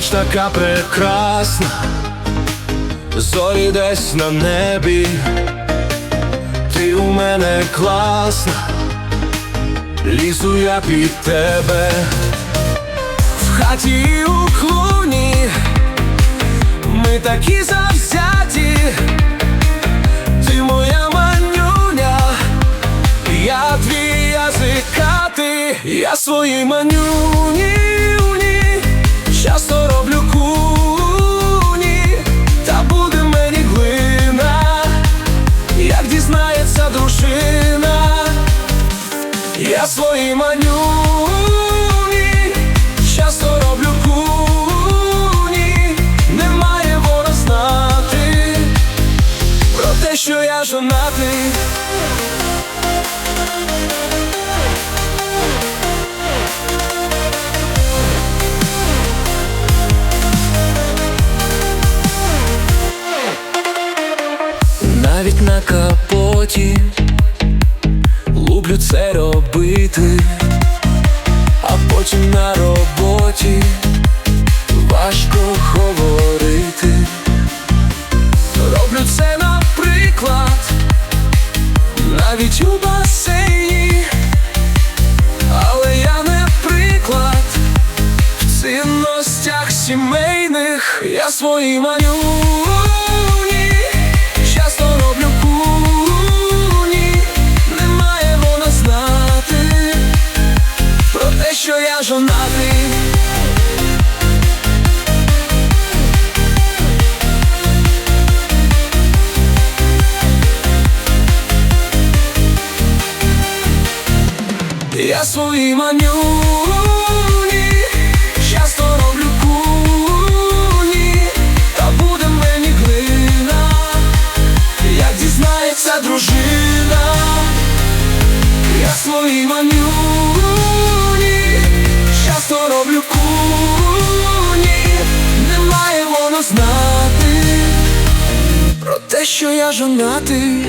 ніч така прекрасна, зорі десь на небі, ти у мене класна, лізу я під тебе, в хаті у клуні, ми такі завзяті, ти моя манюня, я твій язикати, я свої манюні, уні, я свої манюні, часто роблю куні, не має вона знати про те, що я жонатий. Навіть на капоті це робити, а потім на роботі важко говорити. Роблю це наприклад, навіть у басейні, але я не приклад в цінностях сімейних, я свої манюні, я. Свої манюні, часто роблю куні, та буде мені глина, як дізнається дружина, я свої манюні, знати про те, що я жонатий.